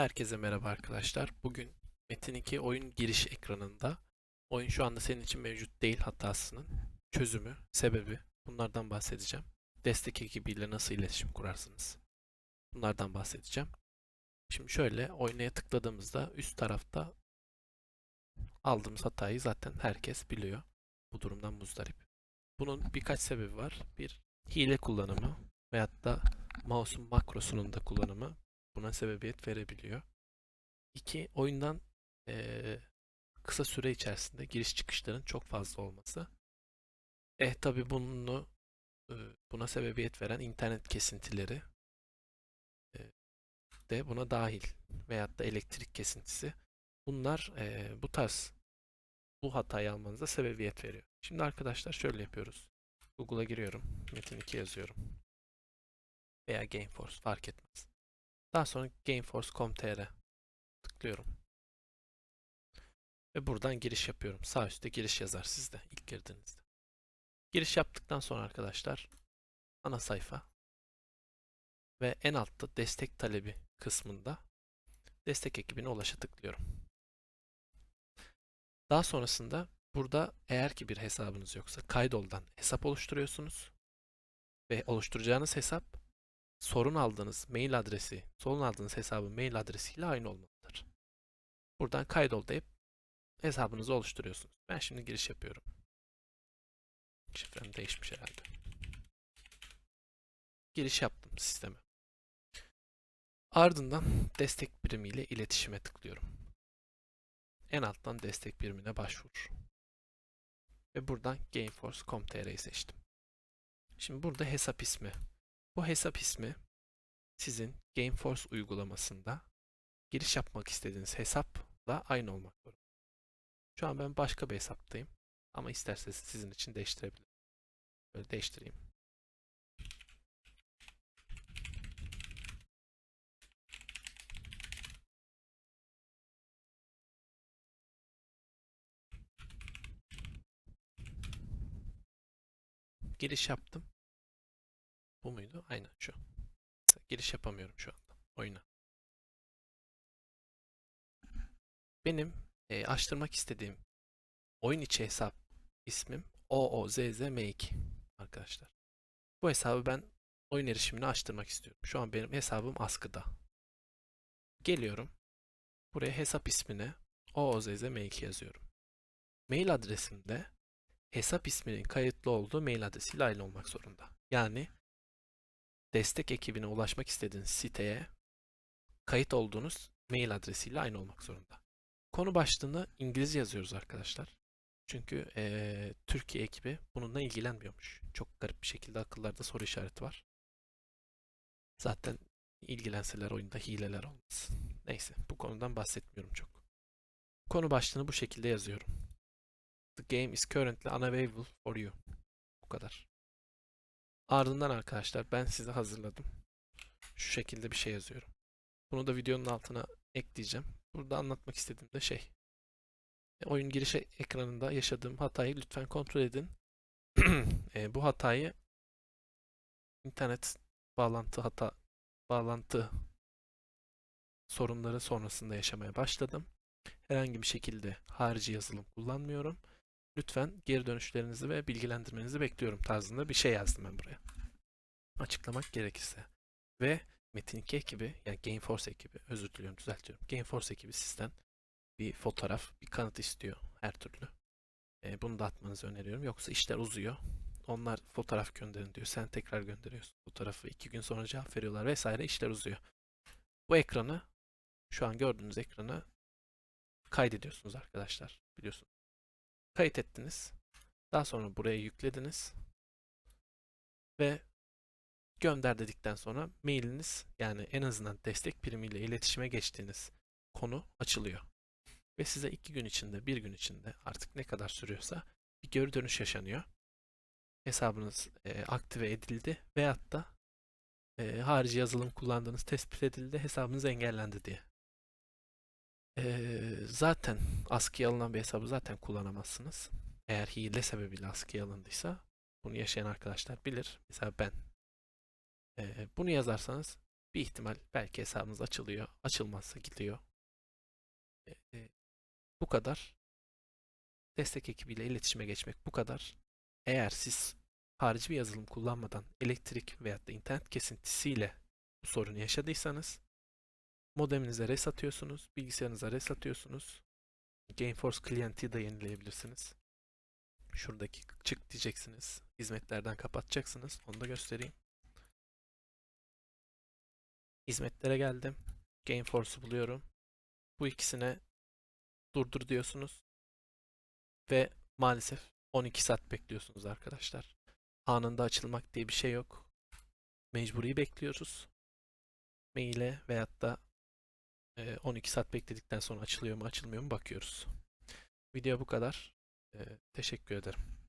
Herkese merhaba arkadaşlar. Bugün Metin 2 oyun giriş ekranında oyun şu anda senin için mevcut değil hatasının çözümü, sebebi bunlardan bahsedeceğim. Destek ekibiyle nasıl iletişim kurarsınız? Bunlardan bahsedeceğim. Şimdi şöyle oynaya tıkladığımızda üst tarafta aldığımız hatayı zaten herkes biliyor. Bu durumdan muzdarip. Bunun birkaç sebebi var. Bir, hile kullanımı veyahut da mouse'un makrosunun da kullanımı buna sebebiyet verebiliyor. İki, oyundan eee, kısa süre içerisinde giriş çıkışların çok fazla olması. Eh tabi bunu e, buna sebebiyet veren internet kesintileri e, de buna dahil veyahut da elektrik kesintisi. Bunlar e, bu tarz bu hatayı almanıza sebebiyet veriyor. Şimdi arkadaşlar şöyle yapıyoruz. Google'a giriyorum. Metin 2 yazıyorum. Veya Gameforce fark etmez. Daha sonra gameforce.com.tr tıklıyorum. Ve buradan giriş yapıyorum. Sağ üstte giriş yazar sizde ilk girdiğinizde. Giriş yaptıktan sonra arkadaşlar ana sayfa ve en altta destek talebi kısmında destek ekibine ulaşa tıklıyorum. Daha sonrasında burada eğer ki bir hesabınız yoksa kaydoldan hesap oluşturuyorsunuz ve oluşturacağınız hesap sorun aldığınız mail adresi, sorun aldığınız hesabın mail adresiyle aynı olmalıdır. Buradan kaydol deyip hesabınızı oluşturuyorsunuz. Ben şimdi giriş yapıyorum. Şifrem değişmiş herhalde. Giriş yaptım sisteme. Ardından destek birimiyle iletişime tıklıyorum. En alttan destek birimine başvur. Ve buradan gameforce.com.tr'yi seçtim. Şimdi burada hesap ismi bu hesap ismi sizin Gameforce uygulamasında giriş yapmak istediğiniz hesapla aynı olmak zorunda. Şu an ben başka bir hesaptayım. Ama isterseniz sizin için değiştirebilirim. Böyle değiştireyim. Giriş yaptım. Bu muydu? Aynen şu. Giriş yapamıyorum şu anda oyuna. Benim e, açtırmak istediğim oyun içi hesap ismim OOZZM2 arkadaşlar. Bu hesabı ben oyun erişimini açtırmak istiyorum. Şu an benim hesabım askıda. Geliyorum. Buraya hesap ismine OOZZM2 yazıyorum. Mail adresimde hesap isminin kayıtlı olduğu mail adresiyle aynı olmak zorunda. Yani destek ekibine ulaşmak istediğiniz siteye kayıt olduğunuz mail adresiyle aynı olmak zorunda. Konu başlığını İngilizce yazıyoruz arkadaşlar. Çünkü ee, Türkiye ekibi bununla ilgilenmiyormuş. Çok garip bir şekilde akıllarda soru işareti var. Zaten ilgilenseler oyunda hileler olmaz. Neyse bu konudan bahsetmiyorum çok. Konu başlığını bu şekilde yazıyorum. The game is currently unavailable for you. Bu kadar. Ardından arkadaşlar ben size hazırladım. Şu şekilde bir şey yazıyorum. Bunu da videonun altına ekleyeceğim. Burada anlatmak istediğim de şey. E, oyun giriş ekranında yaşadığım hatayı lütfen kontrol edin. e, bu hatayı internet bağlantı hata bağlantı sorunları sonrasında yaşamaya başladım. Herhangi bir şekilde harici yazılım kullanmıyorum. Lütfen geri dönüşlerinizi ve bilgilendirmenizi bekliyorum tarzında bir şey yazdım ben buraya. Açıklamak gerekirse. Ve Metin 2 ekibi, yani Gameforce ekibi, özür diliyorum düzeltiyorum. Gameforce ekibi sizden bir fotoğraf, bir kanıt istiyor her türlü. E, bunu da atmanızı öneriyorum. Yoksa işler uzuyor. Onlar fotoğraf gönderin diyor. Sen tekrar gönderiyorsun fotoğrafı. iki gün sonra cevap veriyorlar vesaire. işler uzuyor. Bu ekranı, şu an gördüğünüz ekranı kaydediyorsunuz arkadaşlar. Biliyorsunuz kayıt ettiniz. Daha sonra buraya yüklediniz. Ve gönder dedikten sonra mailiniz yani en azından destek primiyle iletişime geçtiğiniz konu açılıyor. Ve size iki gün içinde, bir gün içinde artık ne kadar sürüyorsa bir geri dönüş yaşanıyor. Hesabınız e, aktive edildi veyahut da e, harici yazılım kullandığınız tespit edildi, hesabınız engellendi diye. Ee, zaten askıya alınan bir hesabı zaten kullanamazsınız. Eğer hile sebebiyle askıya alındıysa bunu yaşayan arkadaşlar bilir. Mesela ben. Ee, bunu yazarsanız Bir ihtimal belki hesabınız açılıyor. Açılmazsa gidiyor. E, e, bu kadar. Destek ekibiyle iletişime geçmek bu kadar. Eğer siz harici bir yazılım kullanmadan elektrik veyahut da internet kesintisiyle bu sorunu yaşadıysanız modeminize res atıyorsunuz, bilgisayarınıza res atıyorsunuz. Gameforce Client'i de yenileyebilirsiniz. Şuradaki çık diyeceksiniz. Hizmetlerden kapatacaksınız. Onu da göstereyim. Hizmetlere geldim. Gameforce'u buluyorum. Bu ikisine durdur diyorsunuz. Ve maalesef 12 saat bekliyorsunuz arkadaşlar. Anında açılmak diye bir şey yok. Mecburi bekliyoruz. Maile veyahut da e, 12 saat bekledikten sonra açılıyor mu açılmıyor mu bakıyoruz. Video bu kadar. E, teşekkür ederim.